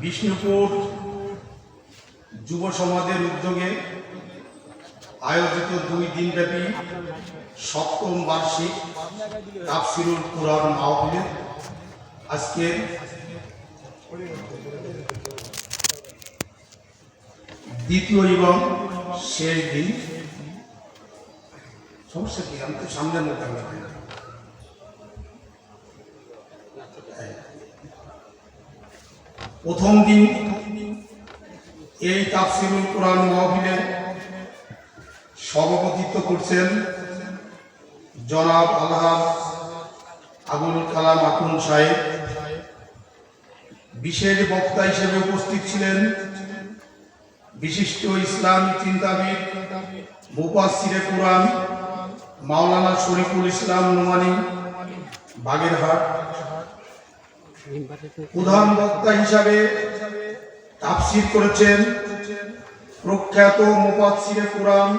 বিষ্ণুপুর যুব সমাজের উদ্যোগে আয়োজিত দুই দিনব্যাপী সপ্তম বার্ষিক তাফসিরুল কুরআন মাহফিলের আজকে দ্বিতীয় এবং শেষ দিন। সমস্যা কি? আমি তো সামনের মধ্যে প্রথম দিন এই তাফসিরুল কোরআন মাহফিলে সভাপতিত্ব করছেন জনাব আলহাজ আবুল কালাম আকুন সাহেব। বিশেষ বক্তা হিসেবে উপস্থিত ছিলেন বিশিষ্ট ইসলামী চিন্তাবিদ মুপাসিরে কোরআন মাওলানা শরীফুল ইসলাম নোমানি, বাগেরহাট প্রধান বক্তা হিসাবে তাফসির করেছেন প্রখ্যাত মুপাসিরে কোরআন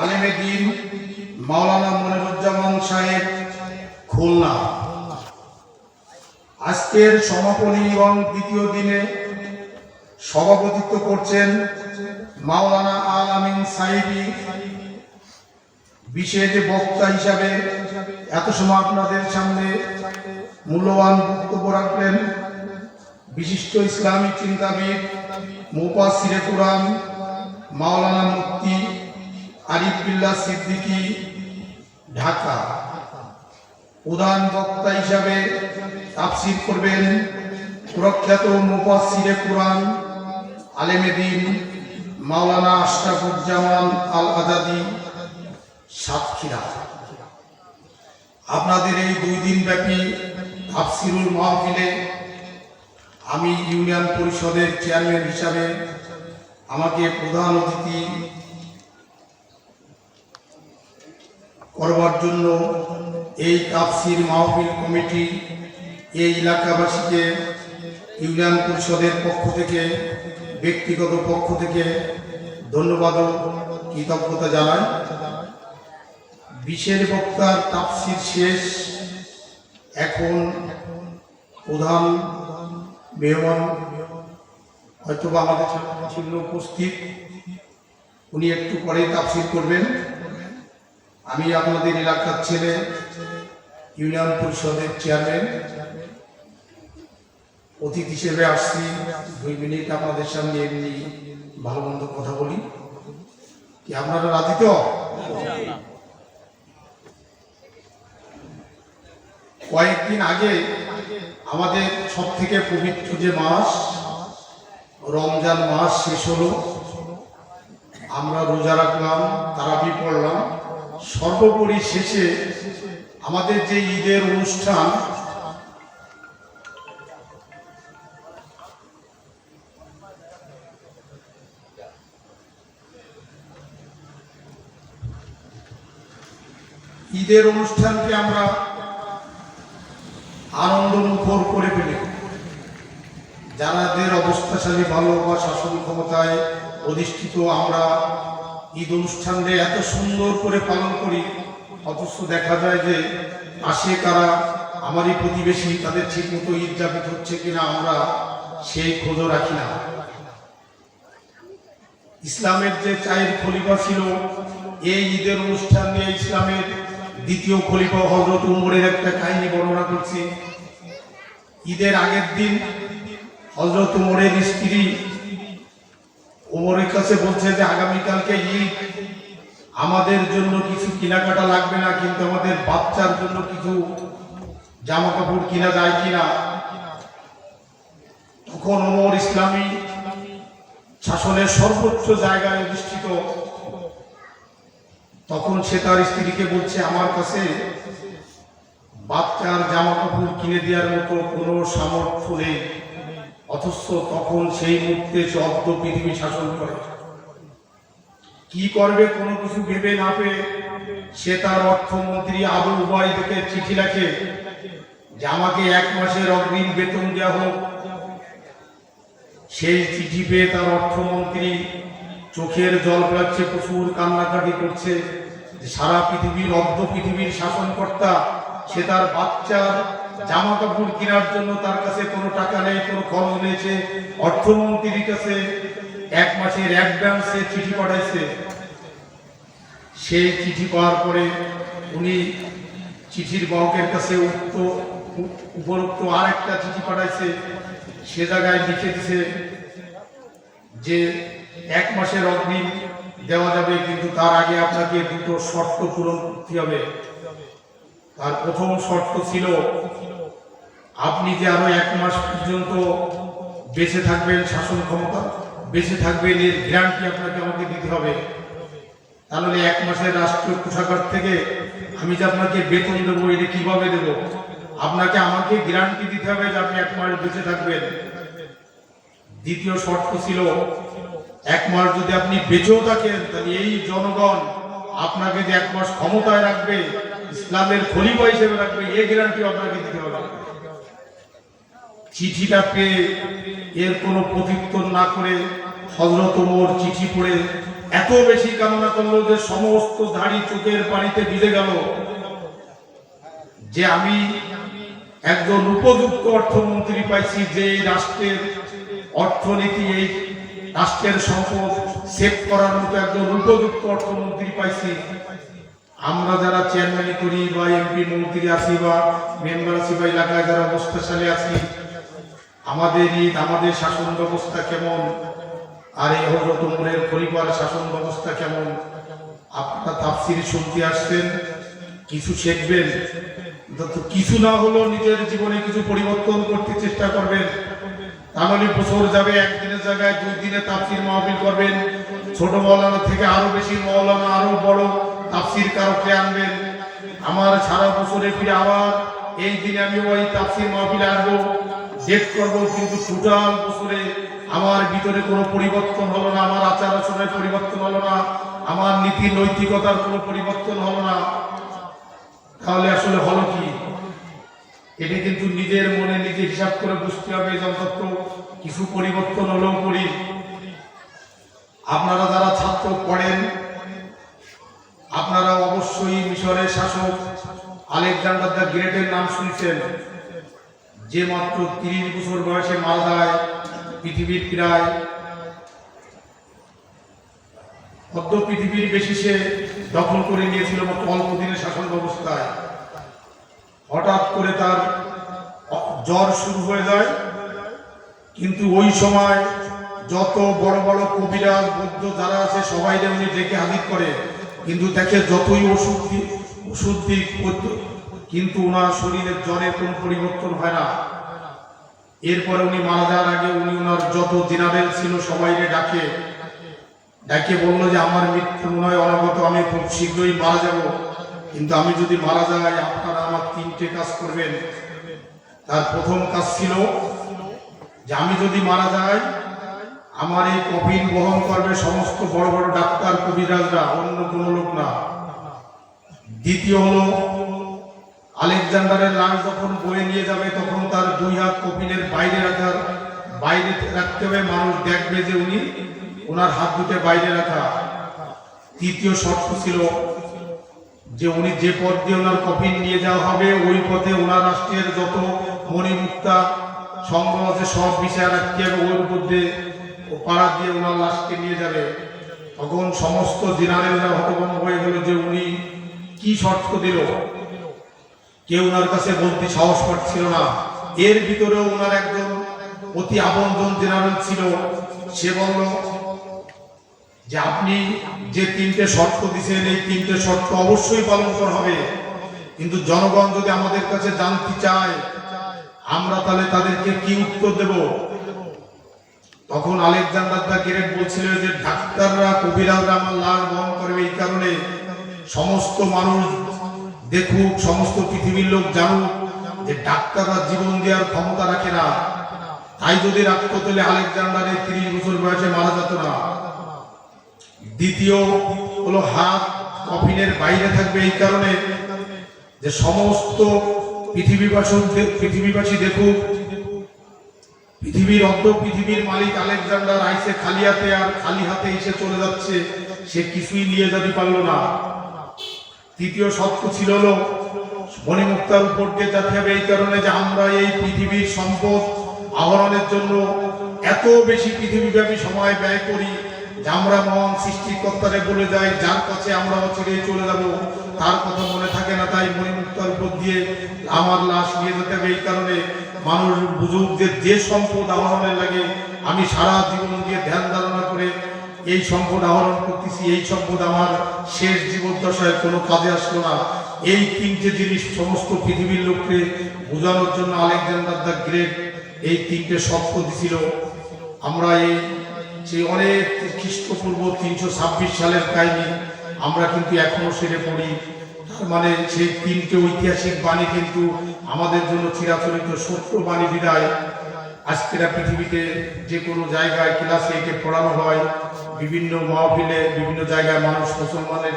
আলেমে দিন মাওলানা মনিরুজ্জামান সাহেব খুলনা। আজকের সমাপনী এবং দ্বিতীয় দিনে সভাপতিত্ব করছেন মাওলানা আল আমিন সাহেবী। বিশেষ বক্তা হিসাবে এত সময় আপনাদের সামনে মূল্যবান বক্তব্য রাখলেন। বিশিষ্ট ইসলামী চিন্তাবিদ মুপাসিরে কোরআন মাওলানা মুক্তি আরিফ বিল্লাহ সিদ্দিকী, ঢাকা। প্রধান বক্তা হিসাবে তাফসির করবেন প্রখ্যাত মুপাসিরে কোরআন আলেমে দিন মাওলানা আশরাফুজ্জামান আল আজাদি সাতক্ষীরা। আপনাদের এই দুই দিন ব্যাপী তাফসিরুল মাহফিলে আমি ইউনিয়ন পরিষদের চেয়ারম্যান হিসাবে আমাকে প্রধান অতিথি করবার জন্য এই তাফসির মাহফিল কমিটি এই এলাকাবাসীকে, ইউনিয়ন পরিষদের পক্ষ থেকে, ব্যক্তিগত পক্ষ থেকে ধন্যবাদ ও কৃতজ্ঞতা জানাই। বিশেষ বক্তার তাপসির শেষ। এখন প্রধান মেহমান হয়তো বা আমাদের ছিল উপস্থিত। উনি একটু পরে তাফসির করবেন। আমি আপনাদের এলাকার ছেলে, ইউনিয়ন পরিষদের চেয়ারম্যান। অতিথি হিসেবে আসছি। দুই মিনিট আপনাদের সামনে এমনি ভালো মন্দ কথা বলি। কি আপনারা রাজি তো? কয়েকদিন আগে আমাদের সব থেকে পবিত্র যে মাস, রমজান মাস শেষ হলো। আমরা রোজা রাখলাম, তারাবি পড়লাম। সর্বোপরি শেষে আমাদের যে ঈদের অনুষ্ঠান, ঈদের অনুষ্ঠানকে আমরা আনন্দ মুখর করে ফেলে। যারাদের অবস্থাশালী ভালো বা শাসন ক্ষমতায় অধিষ্ঠিত, আমরা ঈদ অনুষ্ঠানকে এত সুন্দর করে পালন করি, অথচ দেখা যায় যে আসে কারা, আমারই প্রতিবেশী, তাদের ঠিক মতো ঈদ জাপিত হচ্ছে কিনা আমরা সেই খোঁজও রাখি না। ইসলামের যে চায়ের খলিফা ছিল, এই ঈদের অনুষ্ঠান নিয়ে ইসলামের দ্বিতীয় খলিফা হজরত উমরের একটা কাহিনী বর্ণনা করছি। ঈদের আগের দিন হজরত উমরের স্ত্রী উমরের কাছে বলছে যে, আগামীকালকে ঈদ। আমাদের জন্য কিছু কেনাকাটা লাগবে না, কিন্তু আমাদের বাচ্চার জন্য কিছু জামা কাপড় কিনা যায় কিনা? তখন ওমর ইসলামী শাসনের সর্বোচ্চ জায়গায় অধিষ্ঠিত। তখন সে তার স্ত্রীকে বলছে, আমার কাছে বাচ্চার জামা কাপড় কিনে দেওয়ার মতো কোনো সামর্থ্য নেই। অথচ তখন সেই মুহূর্তে শব্দ পৃথিবী শাসন করে। কি করবে কোনো কিছু ভেবে না পেয়ে সে তার অর্থমন্ত্রী আবু উবাইদকে চিঠি লেখে, যে আমাকে এক মাসের অগ্রিম বেতন দেওয়া হোক। সেই চিঠি পেয়ে তার অর্থমন্ত্রী চোখের জল ফেলাচ্ছে প্রচুর কান্নাকাটি করছে। সারা পৃথিবীর, অর্ধ পৃথিবীর শাসনকর্তা, সে তার বাচ্চার জামা কাপড় কেনার জন্য তার কাছে কোনো টাকা নেই, কোনো খরচ নিয়েছে অর্থমন্ত্রীর কাছে এক মাসের অ্যাডভান্সে চিঠি পাঠাইছে। সেই চিঠি পাওয়ার পরে উনি চিঠির বাহকের কাছে উক্ত, উপরোক্ত আর একটা চিঠি পাঠাইছে। সে জায়গায় লিখে দিছে যে এক মাসের অগ্নি দেওয়া যাবে, কিন্তু তার আগে আপনাকে দুটো শর্ত পূরণ করতে হবে। তার প্রথম শর্ত ছিল, আপনি যে আরও এক মাস পর্যন্ত বেঁচে থাকবেন শাসন ক্ষমতা, বেঁচে থাকবেন এর গ্যারান্টি আপনাকে আমাকে দিতে হবে। তাহলে এক মাসের রাষ্ট্রীয় কোষাগার থেকে আমি যে আপনাকে বেতন দেবো, এটা কীভাবে দেবো? আপনাকে আমাকে গ্যারান্টি দিতে হবে যে আপনি এক মাস বেঁচে থাকবেন। দ্বিতীয় শর্ত ছিল এক মাস যদি আপনি বেঁচেও থাকেন, তাহলে এই জনগণ আপনাকে যে এক মাস ক্ষমতায় রাখবে, ইসলামের খলিফা হিসেবে রাখবে, এ গ্যারান্টি আপনাকে দিতে হবে। চিঠিটা পেয়ে এর কোনো প্রত্যুত্তর না করে হজরত চিঠি পড়ে এত বেশি কামনা করল যে সমস্ত দাড়ি চোখের পানিতে ভিজে গেল যে আমি একজন উপযুক্ত অর্থমন্ত্রী পাইছি যে রাষ্ট্রের অর্থনীতি এই রাষ্ট্রের সম্পদ সেভ করার মতো একজন উপযুক্ত অর্থমন্ত্রী পাইছি। আমরা যারা চেয়ারম্যান করি বা এমপি মন্ত্রী আছি বা মেম্বার আছি বা এলাকায় যারা অবস্থাশালী আছি, আমাদের ঈদ, আমাদের শাসন ব্যবস্থা কেমন? আর এই হজরত উমরের পরিবার শাসন ব্যবস্থা কেমন? আপনারা তাফসির শুনতে আসছেন, কিছু শিখবেন। কিছু না হলেও নিজের জীবনে কিছু পরিবর্তন করতে চেষ্টা করবেন। তাহলে বছর যাবে, একদিনের জায়গায় দুই দিনে তাফসির মাহফিল করবেন। ছোট মৌলানা থেকে আরও বেশি মৌলানা, আরও বড় তাফসির কারকে আনবেন। আমার সারা বছরে ফিরে আবার এই দিনে আমি ওই তাফসির মাহফিলে আসব ডেট করব, কিন্তু টোটাল বছরে আমার ভিতরে কোনো পরিবর্তন হলো না, আমার আচার আচরণের পরিবর্তন হলো না, আমার নীতি নৈতিকতার কোনো পরিবর্তন হলো না। তাহলে আসলে হলো কি? এটা কিন্তু নিজের মনে নিজে হিসাব করে বুঝতে হবে যে অন্তত কিছু পরিবর্তন হলেও করি। আপনারা যারা ছাত্র পড়েন আপনারা অবশ্যই মিশরের শাসক আলেকজান্ডার দ্য গ্রেটের নাম শুনছেন। যে মাত্র তিরিশ বছর বয়সে মারা যায় পৃথিবীর প্রায়। অর্ধ পৃথিবীর বেশি সে দখল করে নিয়েছিল অল্প দিনের শাসন ব্যবস্থায়। হঠাৎ করে তার জ্বর শুরু হয়ে যায়। কিন্তু ওই সময় যত বড় বড় কবিরাজ, বৌদ্ধ যারা আছে সবাই উনি ডেকে হাজির করে। কিন্তু দেখে যতই ওষুধ ওষুধ দিক কিন্তু ওনার শরীরের জ্বরের কোনো পরিবর্তন হয় না। এরপরে উনি মারা যাওয়ার আগে উনি ওনার যত জেনারেল ছিল, সবাইকে ডাকে। ডাকে বলল যে, আমার মৃত্যু হয় অনাগত, আমি খুব শীঘ্রই মারা যাব। কিন্তু আমি যদি মারা যাই, আপনারা আমার তিনটে কাজ করবেন। তার প্রথম কাজ ছিল যে আমি যদি মারা যাই, আমার এই কফিন বহন করবে সমস্ত বড় বড় ডাক্তার, কবিরাজরা, অন্য কোনো লোক না। দ্বিতীয় হলো, আলেকজান্ডারের লাশ যখন বয়ে নিয়ে যাবে, তখন তার দুই হাত কফিনের বাইরে রাখার, বাইরে রাখতে হবে। মানুষ দেখবে যে উনি ওনার হাত দুটো বাইরে রাখা। তৃতীয় শর্ত ছিল যে উনি যে পথ দিয়ে ওনার কফিন নিয়ে যাওয়া হবে, ওই পথে ওনার রাষ্ট্রের যত মণিমুক্তা সংগ্রহ আছে, সব বিষয় রাখতে হবে ওর মধ্যে ও পাড়া দিয়ে ওনার লাশকে নিয়ে যাবে। তখন সমস্ত জেনারেলরা হতভম্ব হয়ে গেল যে উনি কি শর্ত দিল। কেউ ওনার কাছে বলতে সাহস পাচ্ছিল না। এর ভিতরেও ওনার একজন অতি আপনজন জেনারেল ছিল, সে বলল যে আপনি যে তিনটে শর্ত দিয়েছেন এই তিনটে শর্ত অবশ্যই পালন করা হবে। কিন্তু জনগণ যদি আমাদের কাছে জানতে চায়, আমরা তাহলে তাদেরকে কি উত্তর দেব? তখন আলেকজান্ডার দা গ্রেট বলছিল যে, ডাক্তাররা কবিরাজরা আমার লাশ বহন করবে এই কারণে। সমস্ত মানুষ দেখুক, সমস্ত পৃথিবীর লোক জানুক যে ডাক্তাররা জীবন দেওয়ার ক্ষমতা রাখে না। তাই যদি রাখতো তাহলে আলেকজান্ডারের তিরিশ বছর বয়সে মারা যেত না দ্বিতীয় হলো হাত কফিনের বাইরে থাকবে এই কারণে যে সমস্ত পৃথিবীবাসী পৃথিবীবাসী দেখুক, পৃথিবীর অর্ধ পৃথিবীর মালিক আলেকজান্ডার আইসে খালি হাতে আর খালি হাতে এসে চলে যাচ্ছে, সে কিছুই নিয়ে যেতে পারল না। তৃতীয় শর্ত ছিল হলো মণিমুক্তার উপর দিয়ে যেতে হবে এই কারণে যে আমরা এই পৃথিবীর সম্পদ আহরণের জন্য এত বেশি পৃথিবীব্যাপী সময় ব্যয় করি আমরা মহান সৃষ্টিকর্তারে বলে যাই, যার কাছে আমরা অচিরে চলে যাব, তার কথা মনে থাকে না, তাই মণিমুক্তার উপর দিয়ে আমার লাশ নিয়ে যেতে হবে। এই কারণে মানুষ বুঝুক যে যে সম্পদ আহরণের লাগে, আমি সারা জীবন দিয়ে ধ্যান ধারণা করে এই সম্পদ আহরণ করতেছি। এই সম্পদ আমার শেষ জীবন জীবদ্দশায় কোনো কাজে আসলো না। এই তিনটে জিনিস সমস্ত পৃথিবীর লোককে বোঝানোর জন্য আলেকজান্ডার দ্য গ্রেট এই তিনটে শব্দ দিছিল। আমরা এই সেই অনেক খ্রিস্টপূর্ব তিনশো ছাব্বিশ সালের কাহিনী আমরা কিন্তু এখনও সেরে পড়ি। তার মানে সেই তিনটে ঐতিহাসিক বাণী কিন্তু আমাদের জন্য চিরাচরিত সত্য বাণী বিদায়। আজকেরা পৃথিবীতে যে কোনো জায়গায় ক্লাসে একে পড়ানো হয়। বিভিন্ন মাহফিলে বিভিন্ন জায়গায় মানুষ মুসলমানের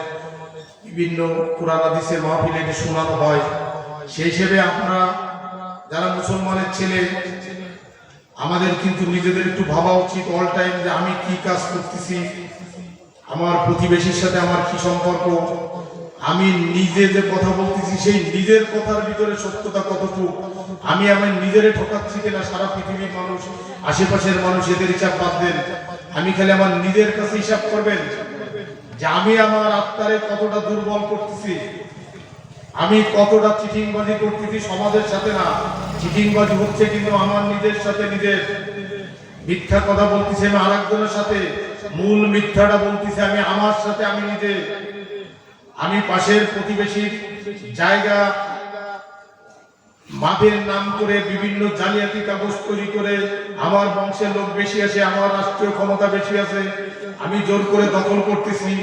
বিভিন্ন কোরআন হাদিসের মাহফিলে এটি শোনানো হয়। সেই হিসেবে আপনারা যারা মুসলমানের ছেলে আমাদের কিন্তু নিজেদের একটু ভাবা উচিত অল টাইম যে আমি কি কাজ করতেছি, আমার প্রতিবেশীর সাথে আমার কি সম্পর্ক, আমি নিজে যে কথা বলতেছি সেই নিজের কথার ভিতরে সত্যতা কতটুকু, আমি আমার নিজেরে ঠকাচ্ছি কিনা সারা পৃথিবীর মানুষ, আশেপাশের মানুষ এদের হিসাব বাদ দেন। আমি খালি আমার নিজের কাছে হিসাব করবেন যে আমি আমার আত্মারে কতটা দুর্বল করতেছি। আমি কতটা চিটিংবাজি করতেছি সমাজের সাথে না। চিটিংবাজি হচ্ছে কিন্তু আমার নিজের সাথে নিজের মিথ্যা কথা বলতেছি, আমি আরেকজনের সাথে মূল মিথ্যাটা বলতেছি, আমি আমার সাথে আমি নিজে আমি পাশের প্রতিবেশীর জায়গা মাদের নাম করে বিভিন্ন জালিয়াতি কাগজ তৈরি করে আমার বংশের লোক বেশি আছে, আমার রাষ্ট্রীয় ক্ষমতা বেশি আছে, আমি জোর করে দখল করতেছি।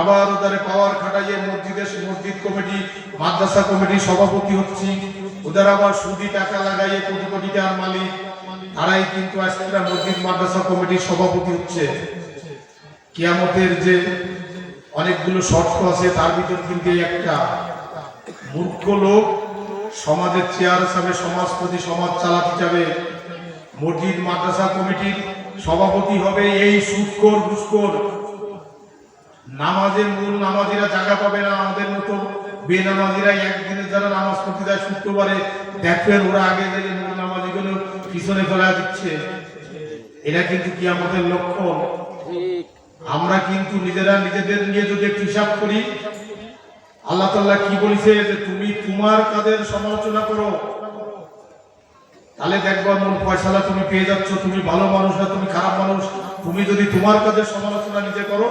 আবার ওদের পাওয়ার খাটাইয়ে মসজিদের মসজিদ কমিটি, মাদ্রাসা কমিটি সভাপতি হচ্ছি। ওদের আবার সুদি টাকা লাগাইয়ে কোটি কোটি টাকার মালিক। তারাই কিন্তু আজকে মসজিদ, মাদ্রাসা কমিটির সভাপতি হচ্ছে। কিয়ামতের যে অনেকগুলো শর্ত আছে, তার ভিতর কিন্তু একটা মূর্খ লোক সমাজের চেয়ার হিসাবে সমাজপতি সমাজ চালাতে যাবে মসজিদ মাদ্রাসা কমিটির সভাপতি হবে এই সুৎকর ঘুষখোর নামাজের মূল নামাজিরা জায়গা পাবে না আমাদের মতো। বেনামাজিরা একদিনে যারা নামাজ পড়তে যায় শুক্রবারে দেখবেন ওরা আগে গেলে মূল নামাজিগুলো পিছনে ফেলা দিচ্ছে। এটা কিন্তু কি আমাদের লক্ষ্য আমরা কিন্তু নিজেরা নিজেদের নিয়ে যদি একটু হিসাব করি আল্লাহ তাল্লাহ কি বলেছে যে তুমি তোমার কাজের সমালোচনা করো? তাহলে দেখবা মূল ফয়সালা তুমি পেয়ে যাচ্ছ, তুমি ভালো মানুষ না, তুমি খারাপ মানুষ। তুমি যদি তোমার কাজের সমালোচনা নিজে করো,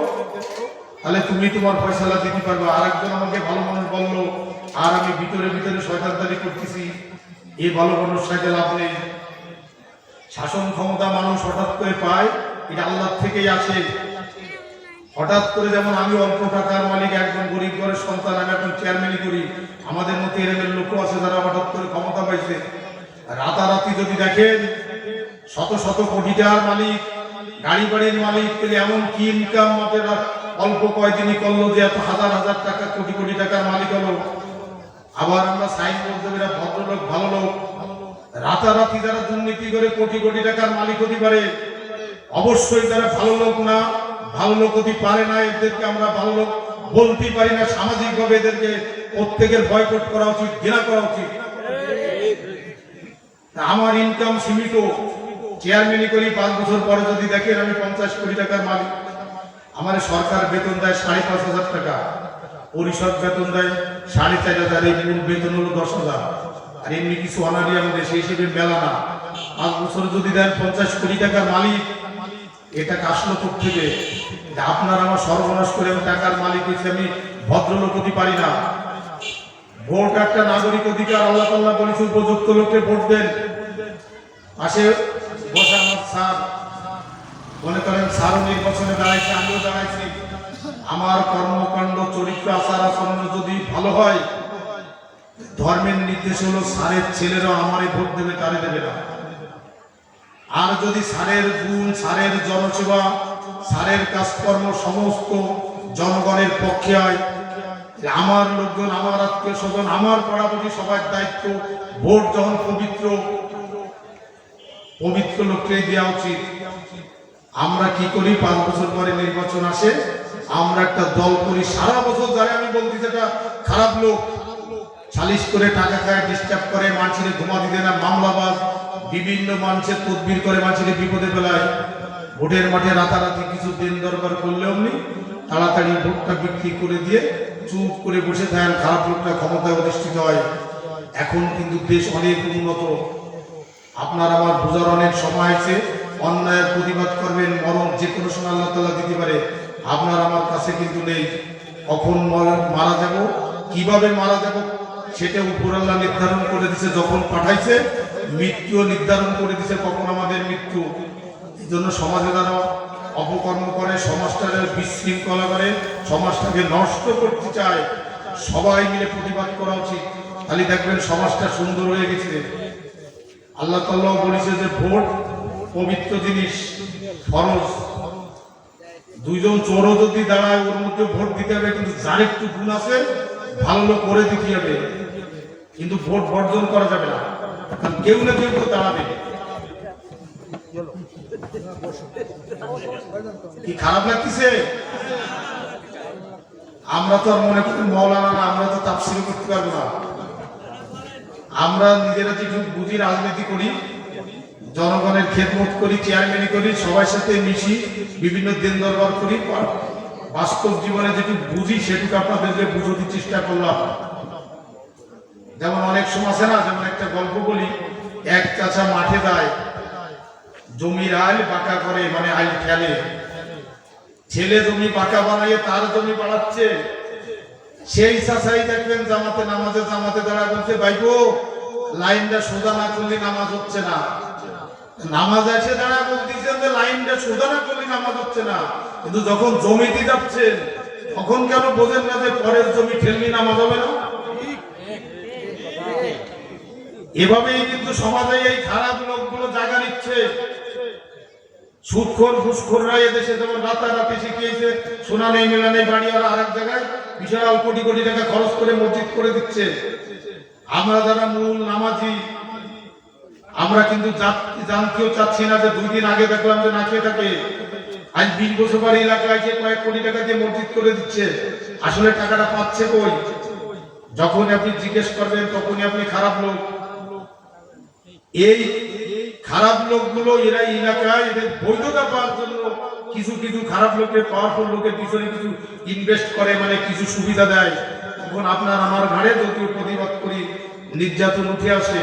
তাহলে তুমি তোমার ফয়সালা দিতে পারবে। আর একজন আমাকে ভালো মানুষ বলল, আর আমি ভিতরে ভিতরে শয়তানদারি করতেছি। এই ভালো মানুষ লাভ নেই। শাসন ক্ষমতা মানুষ হঠাৎ করে পায়, এটা আল্লাহ থেকেই আসে হঠাৎ করে যেমন আমি অল্প টাকার মালিক, একজন গরিব ঘরের সন্তান, আমি এখন চেয়ারম্যানই করি। আমাদের মতো এরকম লোক আছে যারা হঠাৎ করে ক্ষমতা পাইছে। রাতারাতি যদি দেখেন, শত শত কোটি টাকার মালিক গাড়ি বাড়ির মালিক এমন কি ইনকাম আমাদের অল্প কয়দিনই করল যে এত হাজার হাজার টাকা, কোটি কোটি টাকার মালিক হলো। আবার আমরা সাইন বলতে এরা ভদ্রলোক ভালো লোক রাতারাতি যারা দুর্নীতি করে কোটি কোটি টাকার মালিক হতে পারে, অবশ্যই তারা ভালো লোক না। ভালো লোক হতে পারে না, এদেরকে আমরা ভালো লোক বলতে পারি না সামাজিক ভাবে এদেরকে প্রত্যেকের বয়কট করা উচিত, ঘৃণা করা উচিত। আমার ইনকাম সীমিত। চেয়ারম্যানি করি, পাঁচ বছর পরে যদি দেখেন আমি পঞ্চাশ কোটি টাকার মালিক। আমার সরকার বেতন দেয় সাড়ে পাঁচ হাজার টাকা। পরিষদ বেতন দেয় সাড়ে চার হাজার, এই মূল বেতন হলো দশ হাজার। আর এমনি কিছু অনারি আমাদের সেই হিসেবে মেলা না। পাঁচ বছর যদি দেন পঞ্চাশ কোটি টাকার মালিক এটা আসলো থেকে আপনার আমার সর্বনাশ করে আমি টাকার মালিক হয়েছে, আমি ভদ্রলোক হতে পারি না। ভোট একটা নাগরিক অধিকার, আল্লাহ তাল্লাহ বলেছে, উপযুক্ত লোককে ভোট দেন। পাশে বসে আমার স্যার, মনে করেন স্যারও নির্বাচনে দাঁড়াইছে, আমিও দাঁড়াইছি। আমার কর্মকাণ্ড, চরিত্র, আচার আচরণ যদি ভালো হয়, ধর্মের নির্দেশ হলো, স্যারের ছেলেরাও আমারে ভোট দেবে, তারে দেবে না। আর যদি সারের গুণ, সারের জনসেবা, সারের কাজকর্ম সমস্ত জনগণের পক্ষে হয় আমার লোকজন, আমার আত্মীয় স্বজন, আমার পড়াপড়ি সবার দায়িত্ব, ভোট যখন পবিত্র পবিত্র লোককে দেওয়া উচিত। আমরা কি করি? পাঁচ বছর পরে নির্বাচন আসে, আমরা একটা দল করি। সারা বছর ধরে আমি বলছি, যেটা খারাপ লোক, সালিশ করে টাকা খায় ডিস্টার্ব করে, মানুষের ঘুমা দিতে না, মামলাবাজ বিভিন্ন মানুষের তদবির করে মানুষের বিপদে ফেলায়। ভোটের মাঠে রাতারাতি কিছু দিন দরকার করলে অমনি তাড়াতাড়ি ভোটটা বিক্রি করে দিয়ে চুপ করে বসে থাকেন, খারাপ লোকটা ক্ষমতায় অধিষ্ঠিত হয়। এখন কিন্তু দেশ অনেক উন্নত। আপনার আমার বোঝার অনেক সময় আছে, অন্যায়ের প্রতিবাদ করবেন, মরণ যে কোনো সময় আল্লাহ তালা দিতে পারে। আপনার আমার কাছে কিন্তু নেই। কখন মারা যাব, কীভাবে মারা যাব, সেটা উপর আল্লাহ নির্ধারণ করে দিছে, যখন পাঠাইছে মৃত্যুও নির্ধারণ করে দিছে কখন আমাদের মৃত্যু। এই জন্য সমাজে যারা অপকর্ম করে, সমাজটাকে বিশৃঙ্খলা করে, সমাজটাকে নষ্ট করতে চায়। সবাই মিলে প্রতিবাদ করা উচিত। খালি দেখবেন সমাজটা সুন্দর হয়ে গেছে। আল্লাহ তাল্লাহ বলেছে যে ভোট পবিত্র জিনিস, ফরজ। দুইজন চোরও যদি দাঁড়ায়, ওর মধ্যে ভোট দিতে হবে, কিন্তু যার একটু গুণ আছে, ভালো করে দিতে হবে। কিন্তু ভোট বর্জন করা যাবে না। কারণ কেউ না কেউ তো দাঁড়াবে। কি খারাপ লাগতেছে? আমরা তো আর মনে করি মৌলানা না, আমরা তো তাফসিল করতে পারব না। আমরা নিজেরা যেটুকু বুঝি, রাজনীতি করি, জনগণের খেদমত করি চেয়ারম্যানি করি, সবার সাথে মিশি, বিভিন্ন দিন দরবার করি, বাস্তব জীবনে যেটুকু বুঝি, সেটুকু আপনাদেরকে বুঝতে চেষ্টা করলাম। যেমন অনেক সময় আছে না, যেমন একটা গল্প বলি, এক চাচা মাঠে যায় জমির আইল পাকা করে মানে আইল খেলে ছেলে জমি পাকা বানাইয়ে তার জমি বাড়াচ্ছে। সেই চাচাই দেখবেন জামাতে নামাজে, জামাতে দাঁড়া বলছে, ভাইগো, লাইনটা সোজা না করলে নামাজ হচ্ছে না। নামাজ আছে, দাঁড়া বলতেছেন যে, লাইনটা সোজা না করলে নামাজ হচ্ছে না। কিন্তু যখন জমিতে যাচ্ছেন, তখন কেন বোঝেন না যে পরের জমি ঠেলনি নামাজ হবে না? এভাবেই কিন্তু সমাজে এই খারাপ লোকগুলো জায়গা নিচ্ছে। এদেশে যেমন রাতারাতি শিখিয়েছে সোনা নেই মেলা নেই আরেক জায়গায় বিশাল কোটি কোটি টাকা খরচ করে মসজিদ করে দিচ্ছে। আমরা যারা মূল নামাজি, আমরা কিন্তু জানতেও চাচ্ছি না যে দুই দিন আগে দেখলাম যে না খেয়ে থাকে। আজ বিশ বছর এলাকায় যে কয়েক কোটি টাকা দিয়ে মসজিদ করে দিচ্ছে। আসলে টাকাটা পাচ্ছে কই? যখন আপনি জিজ্ঞেস করবেন, তখনই আপনি খারাপ লোক। এই খারাপ লোকগুলো, এরা এলাকায় এদের বৈধতা পাওয়ার জন্য কিছু কিছু খারাপ লোকের পাওয়ারফুল লোকের পিছনে কিছু ইনভেস্ট করে মানে কিছু সুবিধা দেয়। তখন আপনার আমার ঘাড়ে যদিও প্রতিবাদ করি, নির্যাতন উঠে আসে,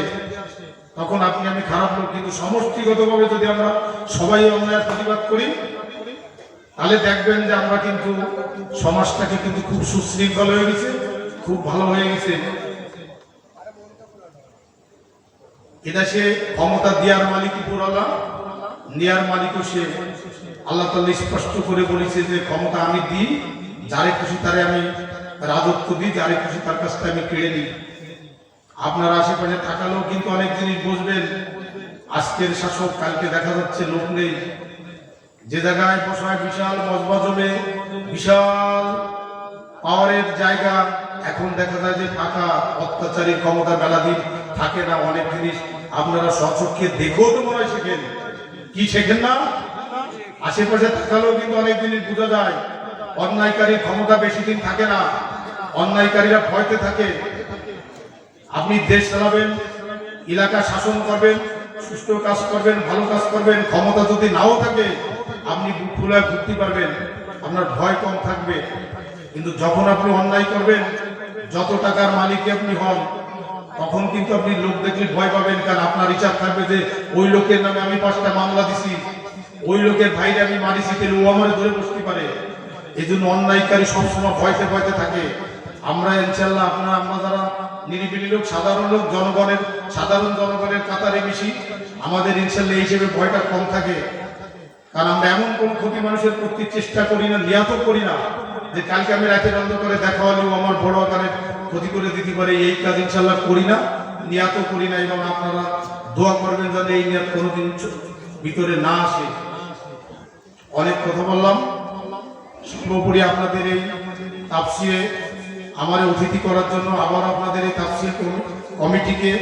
তখন আপনি, আমি খারাপ লোক। কিন্তু সমষ্টিগতভাবে যদি আমরা সবাই অন্যায়ের প্রতিবাদ করি, তাহলে দেখবেন যে আমরা কিন্তু সমাজটাকে কিন্তু খুব সুশৃঙ্খল হয়ে গেছে। খুব ভালো হয়ে গেছে। সে ক্ষমতা দেওয়ার মালিকই পুরালা নেয়ার মালিকও সে। আল্লাহ তাল্লা স্পষ্ট করে বলেছে যে, ক্ষমতা আমি দিই, যারে খুশি তারে আমি রাজত্ব দিই, যারে খুশি তার কাছ থেকে আমি কেড়ে নিই। আপনার আশেপাশে থাকালেও কিন্তু অনেক জিনিস বুঝবেন। আজকের শাসক, কালকে দেখা যাচ্ছে লোক নেই। যে জায়গায় বসায় বিশাল মজবা জমে, বিশাল পাওয়ারের জায়গা। এখন দেখা যায় যে ফাঁকা অত্যাচারী ক্ষমতা মেলা দিন থাকে না অনেক জিনিস। আপনারা স্বচক্ষে দেখেও তো মনে হয় শেখেন। কি শেখেন না? আশেপাশে থাকালেও কিন্তু অনেক জিনিস বোঝা যায়। অন্যায়কারী ক্ষমতা বেশি দিন থাকে না। অন্যায়কারীরা ভয়তে থাকে। আপনি দেশ চালাবেন, এলাকা শাসন করবেন সুস্থ কাজ করবেন, ভালো কাজ করবেন, ক্ষমতা যদি নাও থাকে, আপনি ফুলায় ঘুরতে পারবেন। আপনার ভয় কম থাকবে। কিন্তু যখন আপনি অন্যায় করবেন যত টাকার মালিক আপনি হন, তখন কিন্তু আপনি লোক দেখলে ভয় পাবেন, কারণ আপনার ইচ্ছা থাকবে যে ওই লোকের নামে আমি পাঁচটা মামলা দিছি, ওই লোকের ভাইরে আমি মারিছি, তাহলে ও আমার ধরে বসতে পারে। এই জন্য অন্যায়কারী সবসময় ভয়তে ভয়তে থাকে। আমরা ইনশাল্লাহ আপনারা, আমরা যারা নিরিবিলি লোক, সাধারণ লোক, জনগণের, সাধারণ জনগণের কাতারে বেশি আমাদের ইনশাল্লাহ এই হিসেবে ভয়টা কম থাকে। কারণ আমরা এমন কোন ক্ষতি মানুষের করতে চেষ্টা করি না, নিয়াত করি না। যে কালকে আমি রাতের অন্ধকারে দেখা হলেও আমার বড় আকারে ক্ষতি করে দিতে পারে, এই কাজ ইনশাল্লাহ করি না নিয়াত করি না, এবং আপনারা দোয়া করবেন যাতে এই নিয়াত কোনোদিন ভিতরে না আসে। অনেক কথা বললাম। সর্বোপরি আপনাদের এই তাপসিয়ে আমার অতিথি করার জন্য আবার আপনাদের এই তাপসিয়ে কমি- কমিটিকে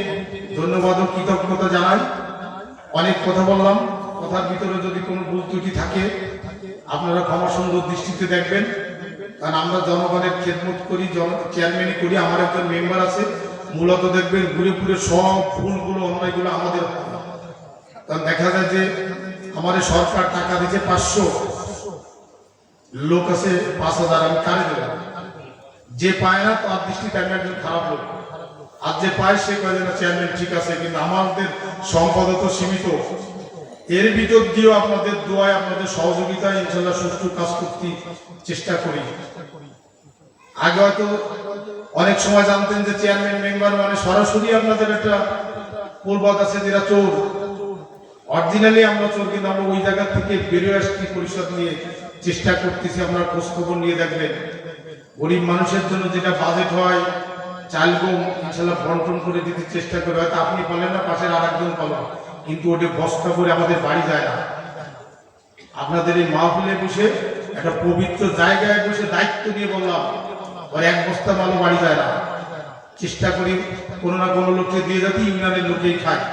ধন্যবাদ ও কৃতজ্ঞতা জানাই। অনেক কথা বললাম। কথার ভিতরে যদি কোনো ভুল ত্রুটি থাকে, আপনারা ক্ষমা সুন্দর দৃষ্টিতে দেখবেন। কারণ আমরা জনগণের খেদমত করি, জন চেয়ারম্যানই করি, আমার একজন মেম্বার আছে, মূলত দেখবেন ঘুরে ঘুরে সব ফুলগুলো অন্যায়গুলো আমাদের। কারণ দেখা যায় যে আমাদের সরকার টাকা দিচ্ছে পাঁচশো, লোক আছে পাঁচ হাজার, আমি কারে দেবো? যে পায় না তার দৃষ্টিতে আমি একজন খারাপ লোক। আর যে পায় সে কয়ে না চেয়ারম্যান ঠিক আছে, কিন্তু আমাদের সম্পদ তো সীমিত। এর ভিতর দিয়েও আপনাদের দোয়ায়, আপনাদের সহযোগিতায় ইনশাল্লাহ সুষ্ঠু কাজ করতে চেষ্টা করি। আগে হয়তো অনেক সময় জানতেন যে চেয়ারম্যান মেম্বার মানে সরাসরি আপনাদের একটা পূর্বক আছে যেটা চোর। অরিজিনালি আমরা চোর, কিন্তু আমরা ওই জায়গা থেকে বেরিয়ে আসছি পরিষদ নিয়ে। চেষ্টা করতেছি আমরা খোঁজ খবর নিয়ে দেখবেন। গরিব মানুষের জন্য যেটা বাজেট হয় চাল গম ইনশাল্লাহ বন্টন করে দিতে চেষ্টা করে। হয়তো আপনি পালেন না, পাশের আর একজন পাবেন কিন্তু ওটা বস্তা করে আমাদের বাড়ি যায় না। আপনাদের এই মাহফিলে বসে একটা পবিত্র জায়গায় বসে দায়িত্ব নিয়ে বললাম আর এক বস্তা মালও বাড়ি যায় না। চেষ্টা করি কোনো না কোনো লোককে দিয়ে যাতে ইউনিয়নের লোকেই খায়।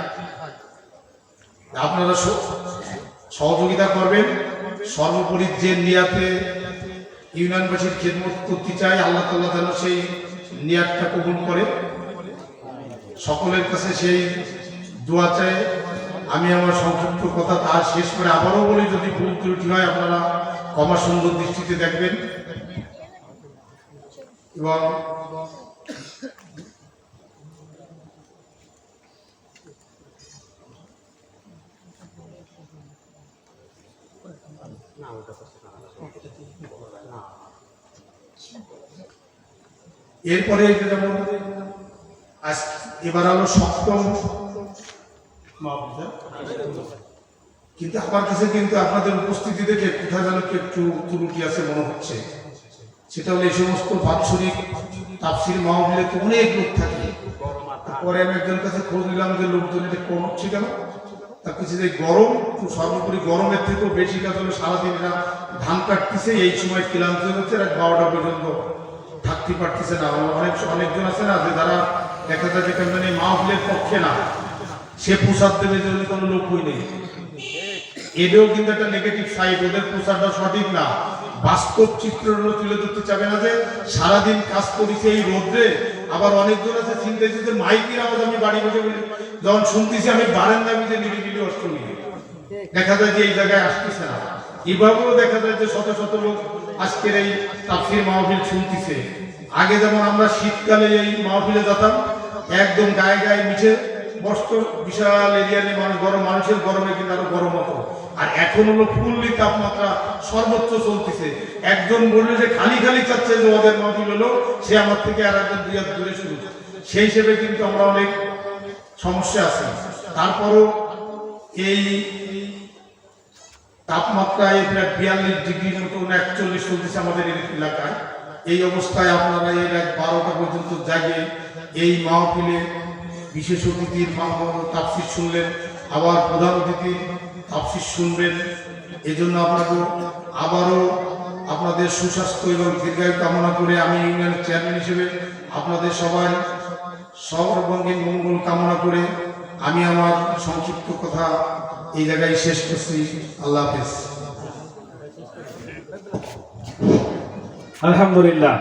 আপনারা সহযোগিতা করবেন। সর্বোপরি যে নিয়াতে ইউনিয়নবাসীর খেদমত করতে চাই আল্লাহ তাল্লাহ যেন সেই নিয়াতটা কবুল করে। সকলের কাছে সেই দোয়া চাই আমি আমার সংক্ষিপ্ত কথা তার শেষ করে আবারও বলি, যদি ভুল ত্রুটি হয় আপনারা ক্ষমা সুন্দর দৃষ্টিতে দেখবেন। এবং এরপরে যেমন আজ এবার হলো সপ্তম কিন্তু আমার কাছে কিন্তু আপনাদের উপস্থিতি দেখে কোথায় যেন একটু ত্রুটি আছে মনে হচ্ছে। সেটা হলো এই সমস্ত বাৎসরিক তাপসির মাহফিলে তো অনেক লোক থাকে। পরে আমি একজন কাছে খোঁজ নিলাম যে লোকজন এটা কম হচ্ছে কেন? তার কিছু যে গরম সর্বোপরি গরমের থেকেও বেশি কাজ হলো সারাদিন এরা ধান কাটতেছে, এই সময় ক্লান্ত যাচ্ছে, রাত বারোটা পর্যন্ত থাকতে পারতেছে না। অনেক, অনেকজন আছে না যে তারা দেখা যায় যে মানে মাহফিলের পক্ষে না। সে প্রসাদ দেবে জন্য কোনো লোকই নেই। এদেরও কিন্তু একটা নেগেটিভ সাইড ওদের প্রসাদটা সঠিক না। বাস্তব চিত্র তুলে ধরতে চাবে না যে, সারাদিন কাজ করেছে এই রোদ্রে, আবার অনেকজন আছে চিন্তা যে মাইকের আওয়াজ আমি বাড়ি বসে বলি, যখন শুনতেছি আমি বারান্দা মিজে নিরিবিলি অষ্টমী দেখা যায় যে এই জায়গায় আসতেছে না। এভাবেও দেখা যায় যে শত শত লোক আজকের এই তাফসির মাহফিল শুনতেছে। আগে যেমন আমরা শীতকালে এই মাহফিলে যেতাম, একদম গায়ে গায়ে মিছে বস্ত্র বিশাল এরিয়া নিয়ে মানুষ গরম মানুষের গরমে কিন্তু আরও গরম হতো। আর এখন হলো ফুললি তাপমাত্রা সর্বোচ্চ চলতেছে। একজন বলল যে খালি খালি চাচ্ছে যে ওদের মাহফিল হলো, সে আমার থেকে আর একজন দুই হাত দূরে শুরু সেই হিসেবে কিন্তু আমরা অনেক সমস্যা আছে। তারপরও এই তাপমাত্রায় প্রায় বিয়াল্লিশ ডিগ্রির মতন একচল্লিশ চলতেছে আমাদের এলাকায়। এই অবস্থায় আপনারা এই রাত বারোটা পর্যন্ত জাগে এই মাহফিলে বিশেষ অতিথির তাপসির শুনলেন। আবার প্রধান অতিথি তাপসির শুনবেন। এই জন্য আপনাকে আবারও আপনাদের সুস্বাস্থ্য এবং দীর্ঘায়ু কামনা করে আমি ইউনিয়নের চেয়ারম্যান হিসেবে আপনাদের সবাই সর্বঙ্গীন মঙ্গল কামনা করে আমি আমার সংক্ষিপ্ত কথা এই জায়গায় শেষ করছি। আল্লাহ হাফেজ। আলহামদুলিল্লাহ।